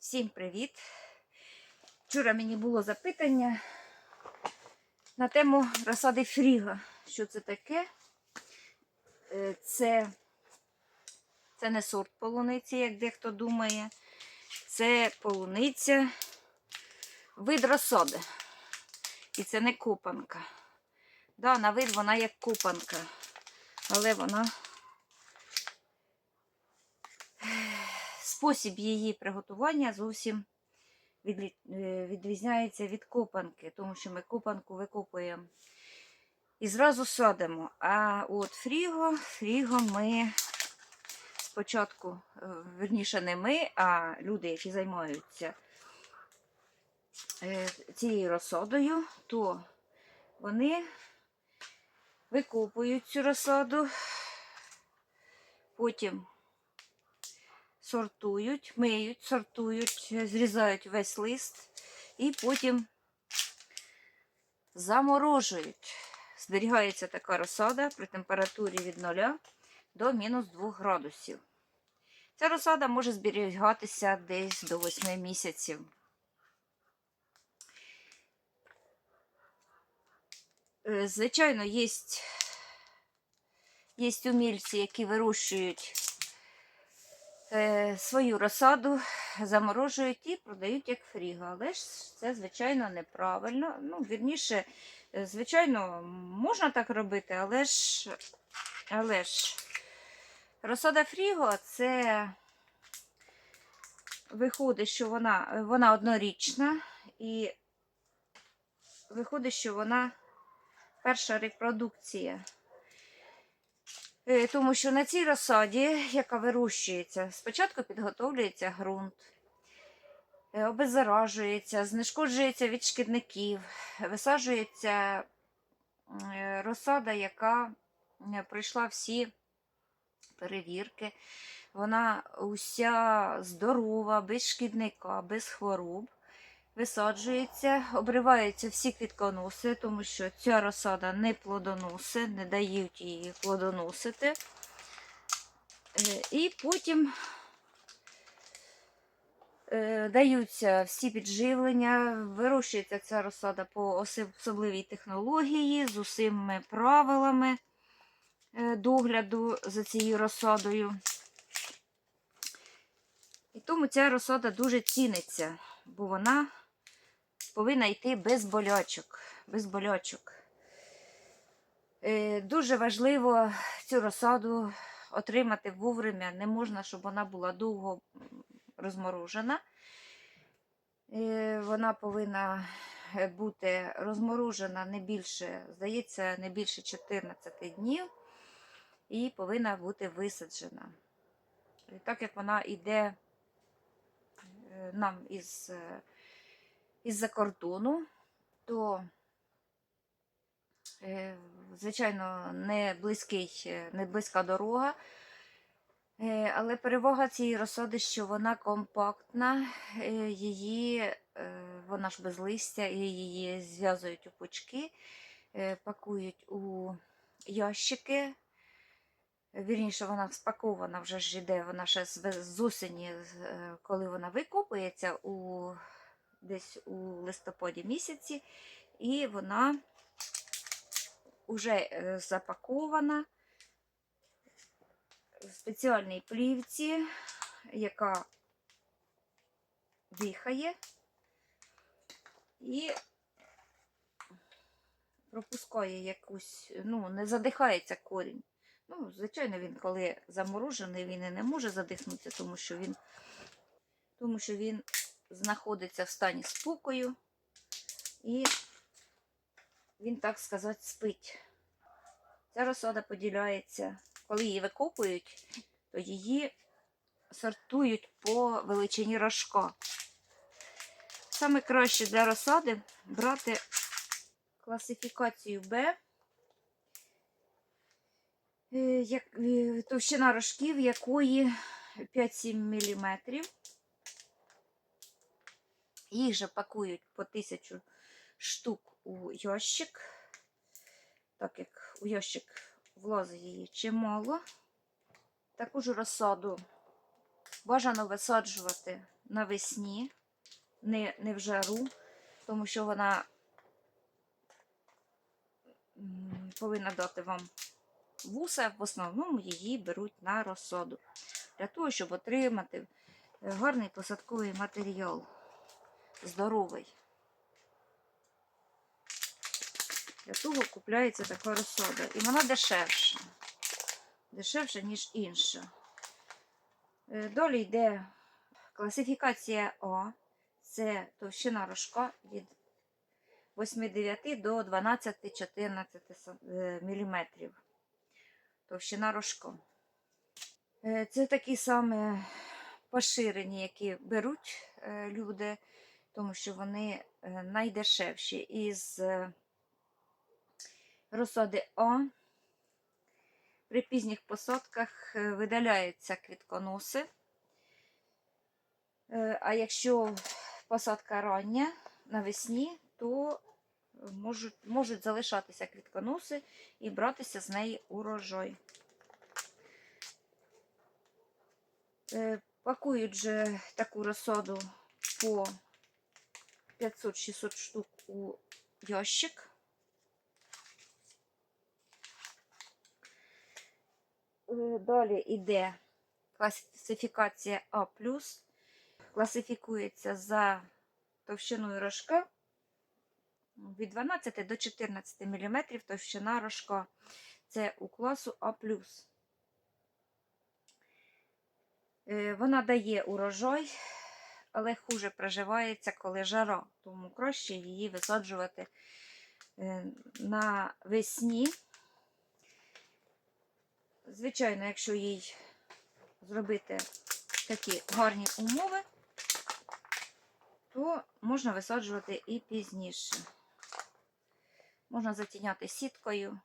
Всім привіт! Вчора мені було запитання на тему розсади фріга. Що це таке? Е, Це, це не сорт полуниці, як дехто думає. Це полуниця вид розсади. І це не копанка. Да, на вид вона як копанка, але вона спосіб її приготування зовсім е, відрізняється від копанки, тому що ми копанку викопуємо і зразу садимо. А от фріго, фріго ми спочатку, е, верніше не ми, а люди, які займаються е, цією розсадою, то вони викопують цю розсаду, потім сортують, миють, сортують, зрізають весь лист і потім заморожують. Зберігається така розсада при температурі від 0 до мінус 2 градусів. Ця розсада може зберігатися десь до 8 місяців. Е, Звичайно, є, є умільці, які вирощують свою розсаду, заморожують і продають як фріго. Але ж це, звичайно, неправильно. Ну, вірніше, е, звичайно, можна так робити, але ж, але ж розсада фріго це виходить, що вона, вона однорічна і виходить, що вона перша репродукція. Е, Тому що на цій розсаді, яка вирощується, спочатку підготовлюється ґрунт, е, обеззаражується, знешкоджується від шкідників, висаджується е, розсада, яка пройшла всі перевірки. Вона уся здорова, без шкідника, без хвороб. Висаджується, обриваються всі квітконоси, тому що ця розсада не плодоносить, не дають її плодоносити. Е, І потім е, даються всі підживлення, вирощується ця розсада по особливій технології, з усіми правилами е, догляду за цією розсадою. І тому ця розсада дуже ціниться, бо вона повинна йти без болячок. Без болячок. Е, Дуже важливо цю розсаду отримати вовремя. Не можна, щоб вона була довго розморожена. Е, Вона повинна е, бути розморожена не більше, здається, не більше 14 днів і повинна бути висаджена. І Так як вона йде нам із, із-за кордону, то, е, звичайно, не, близький, е, не близька дорога. Е, Але перевага цієї розсади, що вона компактна, її, вона ж без листя, її зв'язують у пучки, пакують у ящики. Вірніше, вона спакована вже ж іде, вона ще з, осені, коли вона викопується у, десь у листопаді місяці, і вона вже е, запакована в спеціальній плівці, яка дихає і пропускає якусь, ну, не задихається корінь. Ну, звичайно, він, коли заморожений, він і не може задихнутися, тому що він, тому що він знаходиться в стані спокою і він, так сказати, спить. Ця розсада поділяється, коли її викопують, то її сортують по величині рожка. Саме краще для розсади брати класифікацію Б. Е, е, товщина рожків якої 5-7 мм. Їх же пакують по 1000 штук у ящик, так як у ящик влазить її чимало. Таку ж розсаду бажано висаджувати навесні, не, не в жару, тому що вона повинна дати вам вуса. В основному її беруть на розсаду. Для того, щоб отримати е, гарний посадковий матеріал. Здоровий. Для того купляється така розсада. І вона дешевша. Дешевша, ніж інша. Е, Далі йде класифікація А. Це товщина рожка від 8,9 до 12-14 мм. Товщина рожка. Е, Це такі саме поширені, які беруть е, люди, тому що вони е, найдешевші із е, розсади А. При пізніх посадках е, видаляються квітконоси. А якщо посадка рання навесні, то можуть, можуть залишатися квітконоси і братися з неї урожай. Пакують же таку розсаду по 500-600 штук у ящик. Е, Далі йде класифікація А. Класифікується за товщиною рожка від 12 до 14 мм товщина рожка. Це у класу А. Е, Вона дає урожай, але хуже приживається, коли жара, тому краще її висаджувати е, навесні. Звичайно, якщо їй зробити такі гарні умови, то можна висаджувати і пізніше. Можна затіняти сіткою,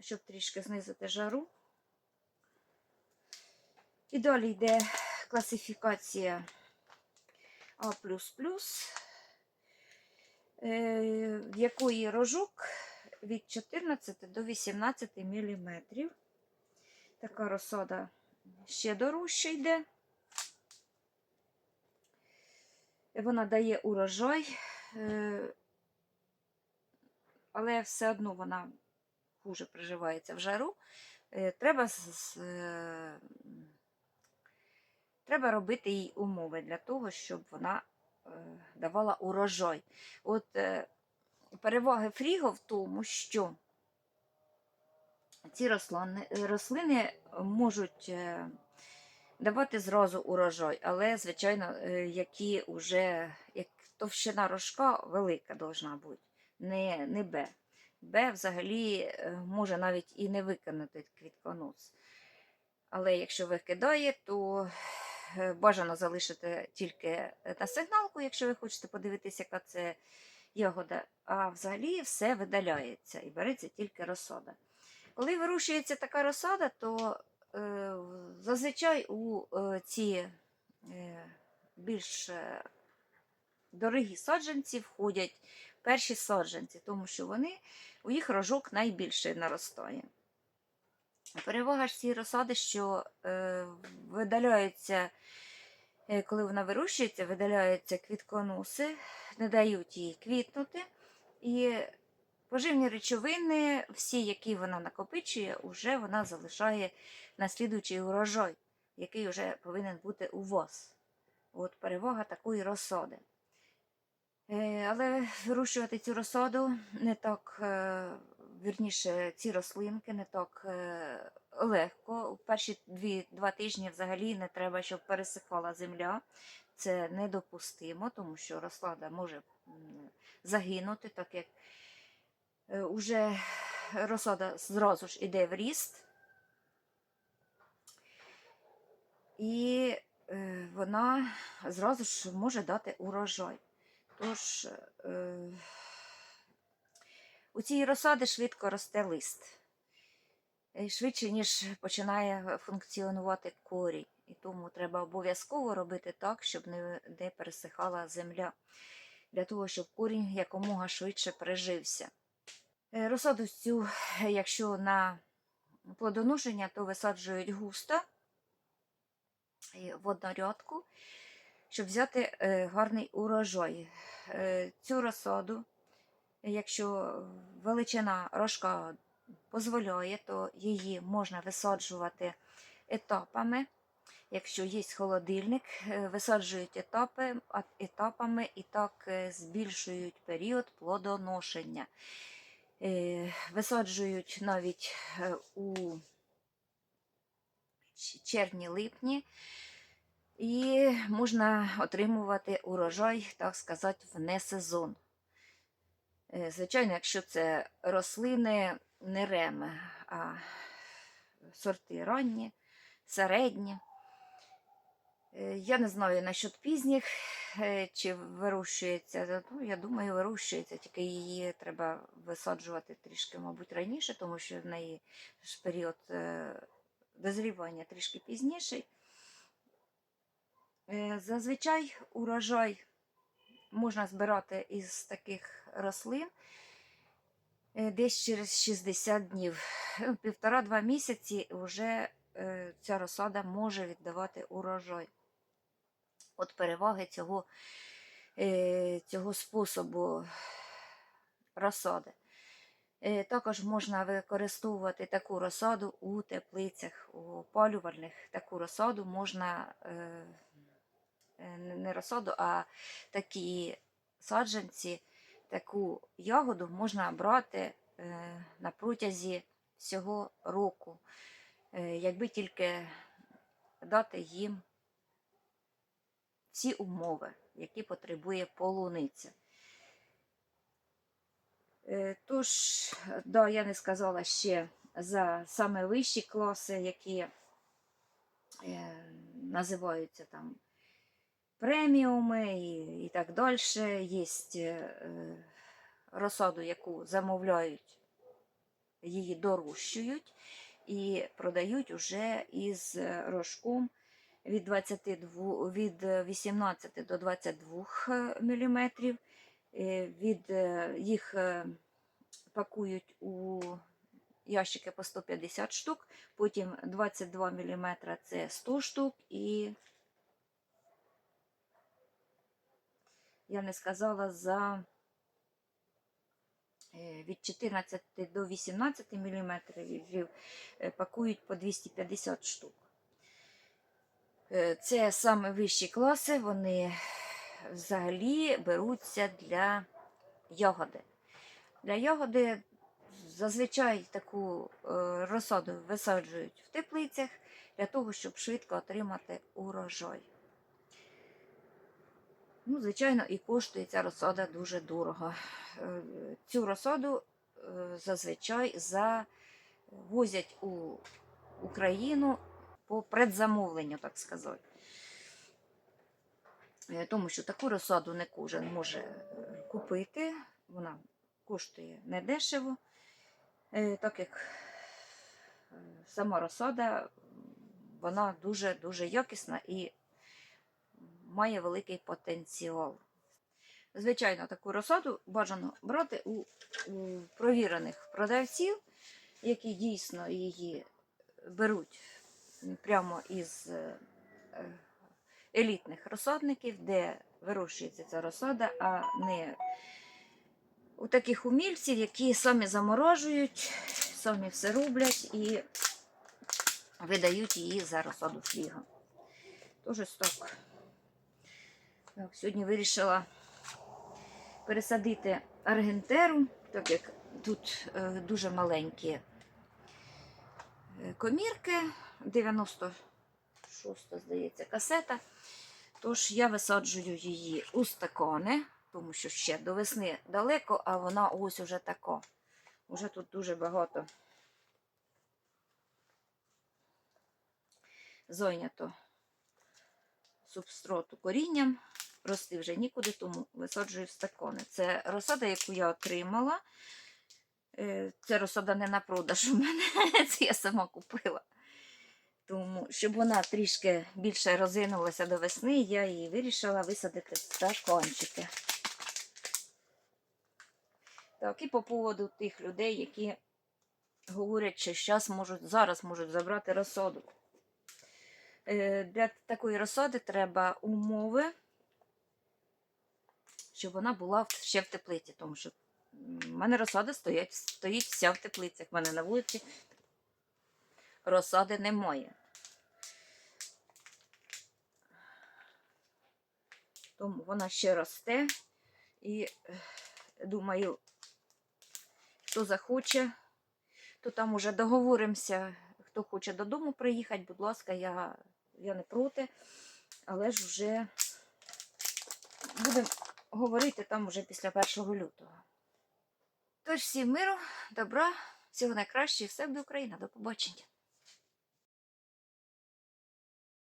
щоб трішки знизити жару. І далі йде класифікація А, е, в якої рожок від 14 до 18 мм. Така розсада ще дорожче йде. Вона дає урожай, е, але все одно вона хуже приживається в жару. Е, Треба, з- треба робити їй умови для того, щоб вона е, давала урожай. От е, переваги фріго в тому, що ці рослини, рослини можуть е, давати зразу урожай, але, звичайно, е, які вже як товщина рожка велика должна бути, не, не Б. Б взагалі е, може навіть і не виконати квітконос. Але якщо викидає, то е, бажано залишити тільки на сигналку, якщо ви хочете подивитися, яка це ягода. А взагалі все видаляється і береться тільки розсада. Коли вирощується така розсада, то е, зазвичай у е, ці е, більш е, дорогі саджанці входять перші саджанці, тому що вони, у їх рожок найбільше наростає. Перевага ж цієї розсади, що е, видаляються, е, коли вона вирощується, видаляються квітконоси, не дають їй квітнути. І поживні речовини, всі, які вона накопичує, вже вона залишає на слідуючий урожай, який вже повинен бути у вас. От перевага такої розсади. Е, Але вирощувати цю розсаду не так, е, вірніше, ці рослинки не так е, легко. У перші два тижні взагалі не треба, щоб пересихала земля. Це недопустимо, тому що розсада може загинути, так як е, уже розсада зразу ж іде в ріст. І е, вона зразу ж може дати урожай. Тож е, у цій розсади швидко росте лист. Е, Швидше, ніж починає функціонувати корінь. І тому треба обов'язково робити так, щоб не, не пересихала земля, для того, щоб корінь якомога швидше прижився. Е, Розсаду цю, якщо на плодоношення, то висаджують густо. в однорядку, щоб взяти е, гарний урожай. Цю розсаду, якщо величина рожка дозволяє, то її можна висаджувати етапами. Якщо є холодильник, е, висаджують етапи, етапами і так е, збільшують період плодоношення. Е, Висаджують навіть у червні-липні, і можна отримувати урожай, так сказати, вне сезон. Е, Звичайно, якщо це рослини не реми, а сорти ранні, середні. Е, Я не знаю насчет пізніх, е, чи вирощується. Ну, я думаю, вирощується, тільки її треба висаджувати трішки, мабуть, раніше, тому що в неї ж період дозрівання трішки пізніший. Зазвичай урожай можна збирати із таких рослин е, десь через 60 днів. Ну, Півтора-два місяці вже е, ця розсада може віддавати урожай. От переваги цього, е, цього способу розсади. Е, Також можна використовувати таку розсаду у теплицях, у опалювальних. Таку розсаду можна е, е, не розсаду, а такі саджанці, таку ягоду можна брати е, на протязі всього року, е, якби тільки дати їм всі умови, які потребує полуниця. Е, Тож, да, я не сказала ще за саме вищі класи, які називаються там преміуми і, і так далі. Є е, розсаду, яку замовляють, її дорощують і продають уже із рожком від, 22, від 18 до 22 мм. Від е, їх е, пакують у ящики по 150 штук, потім 22 мм це 100 штук, і я не сказала за е, від 14 до 18 мм пакують по 250 штук. Е, Це саме вищі класи, вони взагалі беруться для ягоди. Для ягоди зазвичай таку е, розсаду висаджують в теплицях для того, щоб швидко отримати урожай. Ну, звичайно, і коштує ця розсада дуже дорого. Е, Цю розсаду е, зазвичай завозять у Україну по предзамовленню, так сказати. Е, Тому що таку розсаду не кожен може купити, вона коштує недешево, так як сама розсада вона дуже-дуже якісна і має великий потенціал. Звичайно, таку розсаду бажано брати у, у провірених продавців, які дійсно її беруть прямо із е, е, елітних розсадників, де вирощується ця розсада, а не у таких умільців, які самі заморожують, самі все роблять і видають її за розсаду фліга. Тож так. Так. Сьогодні вирішила пересадити аргентеру, так як тут е, дуже маленькі е, комірки, 96, здається, касета. Тож я висаджую її у стакани, тому що ще до весни далеко, а вона ось уже така. Уже тут дуже багато зайнято субстроту корінням. Рости вже нікуди, тому висаджую в стакани. Це розсада, яку я отримала. Це розсада не на продаж у мене, це я сама купила. Тому, щоб вона трішки більше розвинулася до весни, я її вирішила висадити в стаканчики. Так, і по поводу тих людей, які говорять, що зараз можуть, зараз можуть забрати розсаду. Е, Для такої розсади треба умови, щоб вона була ще в теплиці, тому що в мене розсада стоять, стоїть вся в теплицях. В мене на вулиці розсади немає. Тому вона ще росте. І е, думаю, хто захоче, то там уже договоримося, хто хоче додому приїхати, будь ласка, я, я не проти, але ж вже будемо говорити там уже після 1 лютого. Тож всім миру, добра, всього найкращого, і все буде Україна. До побачення.